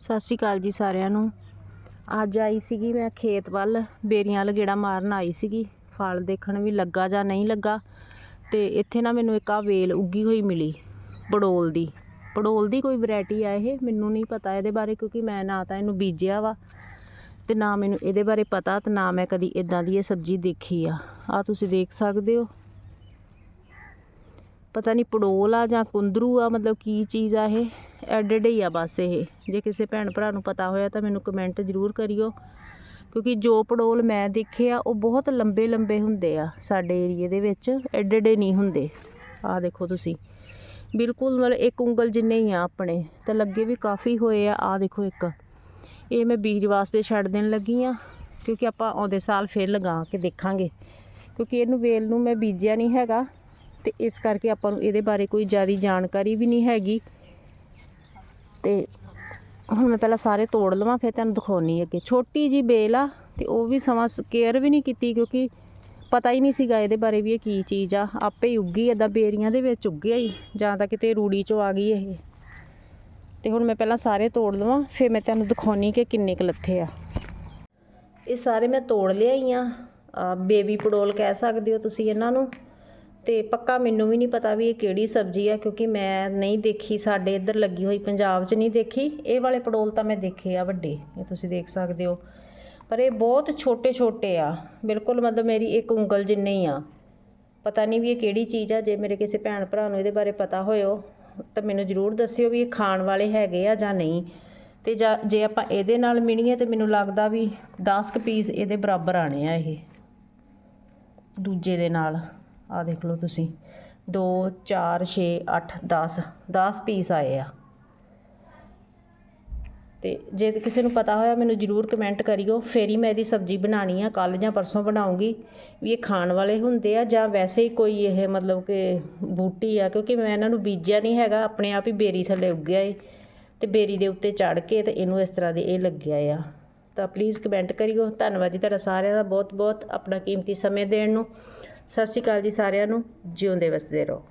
ਸਤਿ ਸ਼੍ਰੀ ਅਕਾਲ ਜੀ ਸਾਰਿਆਂ ਨੂੰ। ਅੱਜ ਆਈ ਸੀਗੀ ਮੈਂ ਖੇਤ ਵੱਲ, ਬੇਰੀਆਂ ਵਾਲ ਗੇੜਾ ਮਾਰਨ ਆਈ ਸੀਗੀ। ਫਲ ਦੇਖਣ ਵੀ ਲੱਗਾ ਜਾਂ ਨਹੀਂ ਲੱਗਾ ਤੇ ਇੱਥੇ ਨਾ ਮੈਨੂੰ ਇੱਕ ਆ ਵੇਲ ਉੱਗੀ ਹੋਈ ਮਿਲੀ, ਪੜੋਲ ਦੀ। ਪੜੋਲ ਦੀ ਕੋਈ ਵੈਰਾਈਟੀ ਆ ਇਹ, ਮੈਨੂੰ ਨਹੀਂ ਪਤਾ ਇਹਦੇ ਬਾਰੇ ਕਿਉਂਕਿ ਮੈਂ ਨਾ ਤਾਂ ਇਹਨੂੰ ਬੀਜਿਆ ਵਾ ਤੇ ਨਾ ਮੈਨੂੰ ਇਹਦੇ ਬਾਰੇ ਪਤਾ ਤੇ ਨਾ ਮੈਂ ਕਦੀ ਇਦਾਂ ਦੀ ਇਹ ਸਬਜ਼ੀ ਦੇਖੀ ਆ। ਆ ਤੁਸੀਂ ਦੇਖ ਸਕਦੇ ਹੋ। ਪਤਾ ਨਹੀਂ ਪੜੋਲ ਆ ਜਾਂ ਕੁੰਦਰੂ ਆ, ਮਤਲਬ ਕੀ ਚੀਜ਼ ਆ ਇਹ? ਐਡਡ ਹੀ ਆ ਬਸ ਇਹ। ਜੇ ਕਿਸੇ ਭੈਣ ਭਰਾ ਨੂੰ ਪਤਾ ਹੋਇਆ ਤਾਂ ਮੈਨੂੰ ਕਮੈਂਟ ਜ਼ਰੂਰ ਕਰਿਓ। ਕਿਉਂਕਿ ਜੋ ਪੜੋਲ ਮੈਂ ਦੇਖੇ ਆ, ਉਹ ਬਹੁਤ ਲੰਬੇ ਲੰਬੇ ਹੁੰਦੇ ਆ ਸਾਡੇ ਏਰੀਏ ਦੇ ਵਿੱਚ। ਐਡਡ ਨਹੀਂ ਹੁੰਦੇ। ਆ ਦੇਖੋ ਤੁਸੀਂ। ਬਿਲਕੁਲ ਮਤਲਬ ਇੱਕ ਉਂਗਲ ਜਿੰਨੇ ਹੀ ਆ ਆਪਣੇ, ਤਾਂ ਲੱਗੇ ਵੀ ਕਾਫੀ ਹੋਏ ਆ। ਆ ਦੇਖੋ ਇੱਕ। ਇਹ ਮੈਂ ਬੀਜ ਵਾਸਤੇ ਛੱਡ ਦੇਣ ਲੱਗੀ ਆ, ਕਿਉਂਕਿ ਆਪਾਂ ਆਉਂਦੇ ਸਾਲ ਫਿਰ ਲਗਾ ਕੇ ਦੇਖਾਂਗੇ। ਕਿਉਂਕਿ ਇਹਨੂੰ ਵੇਲ ਨੂੰ ਮੈਂ ਬੀਜਿਆ ਨਹੀਂ ਹੈਗਾ, ਤੇ ਇਸ ਕਰਕੇ ਆਪਾਂ ਨੂੰ ਇਹਦੇ ਬਾਰੇ ਕੋਈ ਜ਼ਿਆਦਾ ਜਾਣਕਾਰੀ ਵੀ ਨਹੀਂ ਹੈਗੀ। ਤੇ ਹੁਣ ਮੈਂ ਪਹਿਲਾਂ ਸਾਰੇ ਤੋੜ ਲਵਾਂ, ਫਿਰ ਤੁਹਾਨੂੰ ਦਿਖਾਉਣੀ ਅੱਗੇ। ਛੋਟੀ ਜੀ ਬੇਲ ਆ ਤੇ ਉਹ ਵੀ ਸਮਾਂ ਕੇਅਰ ਵੀ ਨਹੀਂ ਕੀਤੀ ਕਿਉਂਕਿ ਪਤਾ ਹੀ ਨਹੀਂ ਸੀਗਾ ਇਹਦੇ ਬਾਰੇ ਵੀ ਇਹ ਕੀ ਚੀਜ਼ ਆ। ਆਪੇ ਹੀ ਉੱਗੀ, ਏਦਾਂ ਬੇਰੀਆਂ ਦੇ ਵਿੱਚ ਉੱਗਿਆ ਹੀ, ਜਾਂ ਤਾਂ ਕਿਤੇ ਰੂੜੀ ਚੋਂ ਆ ਗਈ ਇਹ। ਤੇ ਹੁਣ ਮੈਂ ਪਹਿਲਾਂ ਸਾਰੇ ਤੋੜ ਲਵਾਂ, ਫਿਰ ਮੈਂ ਤੁਹਾਨੂੰ ਦਿਖਾਉਣੀ ਕਿ ਕਿੰਨੇ ਕੁ ਲੱਥੇ ਆ। ਇਹ ਸਾਰੇ ਮੈਂ ਤੋੜ ਲਿਆ ਹੀ ਆ, ਬੇਬੀ ਪਡੋਲ ਕਹਿ ਸਕਦੇ ਹੋ ਤੁਸੀਂ ਇਹਨਾਂ ਨੂੰ। ਤੇ ਪੱਕਾ ਮੈਨੂੰ ਵੀ ਨਹੀਂ ਪਤਾ ਵੀ ਇਹ ਕਿਹੜੀ ਸਬਜ਼ੀ ਆ, ਕਿਉਂਕਿ ਮੈਂ ਨਹੀਂ ਦੇਖੀ, ਸਾਡੇ ਇੱਧਰ ਲੱਗੀ ਹੋਈ ਪੰਜਾਬ 'ਚ ਨਹੀਂ ਦੇਖੀ। ਇਹ ਵਾਲੇ ਪੜੋਲ ਤਾਂ ਮੈਂ ਦੇਖੇ ਆ ਵੱਡੇ, ਇਹ ਤੁਸੀਂ ਦੇਖ ਸਕਦੇ ਹੋ। ਪਰ ਇਹ ਬਹੁਤ ਛੋਟੇ ਛੋਟੇ ਆ। ਬਿਲਕੁਲ ਮਤਲਬ ਮੇਰੀ ਇੱਕ ਉਂਗਲ ਜਿੰਨੇ ਹੀ ਆ। ਪਤਾ ਨਹੀਂ ਵੀ ਇਹ ਕਿਹੜੀ ਚੀਜ਼ ਆ, ਜੇ ਮੇਰੇ ਕਿਸੇ ਭੈਣ ਭਰਾ ਨੂੰ ਇਹਦੇ ਬਾਰੇ ਪਤਾ ਹੋਇਓ, ਤਾਂ ਮੈਨੂੰ ਜ਼ਰੂਰ ਦੱਸਿਓ ਵੀ ਇਹ ਖਾਣ ਵਾਲੇ ਹੈਗੇ ਆ ਜਾਂ ਨਹੀਂ। ਤੇ ਜਾਂ ਜੇ ਆਪਾਂ ਇਹਦੇ ਨਾਲ ਮਿਣੀਏ, ਤੇ ਮੈਨੂੰ ਲੱਗਦਾ ਵੀ 10 ਕੁ ਪੀਸ ਇਹਦੇ ਬਰਾਬਰ ਆਣੇ ਆ ਇਹ। ਦੂਜੇ ਦੇ ਨਾਲ। ਆ ਦੇਖ ਲਓ ਤੁਸੀਂ। 2 4 6 8 10 10 ਪੀਸ ਆਏ ਆ। ਤੇ ਜੇ ਕਿਸੇ ਨੂੰ ਪਤਾ ਹੋਇਆ ਮੈਨੂੰ ਜਰੂਰ ਕਮੈਂਟ ਕਰਿਓ। ਫੇਰ ਹੀ ਮੈਂ ਇਹਦੀ ਸਬਜ਼ੀ ਬਣਾਣੀ ਆ। ਕੱਲ ਜਾਂ ਪਰਸੋਂ ਬਣਾਉਂਗੀ। ਵੀ ਇਹ ਖਾਣ ਵਾਲੇ ਹੁੰਦੇ ਆ ਜਾਂ ਵੈਸੇ ਹੀ ਕੋਈ ਇਹ ਮਤਲਬ ਕਿ ਬੂਟੀ ਆ? ਕਿਉਂਕਿ ਮੈਂ ਇਹਨਾਂ ਨੂੰ ਬੀਜਿਆ ਨਹੀਂ ਹੈਗਾ। ਆਪਣੇ ਆਪ ਹੀ ਬੇਰੀ ਥੱਲੇ ਉੱਗਿਆ ਏ। ਤੇ ਬੇਰੀ ਦੇ ਉੱਤੇ ਚੜ ਕੇ ਤੇ ਇਹਨੂੰ ਇਸ ਤਰ੍ਹਾਂ ਦੇ ਇਹ ਲੱਗਿਆ ਆ। ਤਾਂ ਪਲੀਜ਼ ਕਮੈਂਟ ਕਰਿਓ। ਧੰਨਵਾਦ ਜੀ ਤੁਹਾਡਾ ਸਾਰਿਆਂ ਦਾ ਬਹੁਤ ਬਹੁਤ ਆਪਣਾ ਕੀਮਤੀ ਸਮੇਂ ਦੇਣ ਨੂੰ। ਸਤਿ ਸ਼੍ਰੀ ਅਕਾਲ ਜੀ ਸਾਰਿਆਂ ਨੂੰ ਜਿਉਂਦੇ ਵਸਦੇ ਰਹੋ।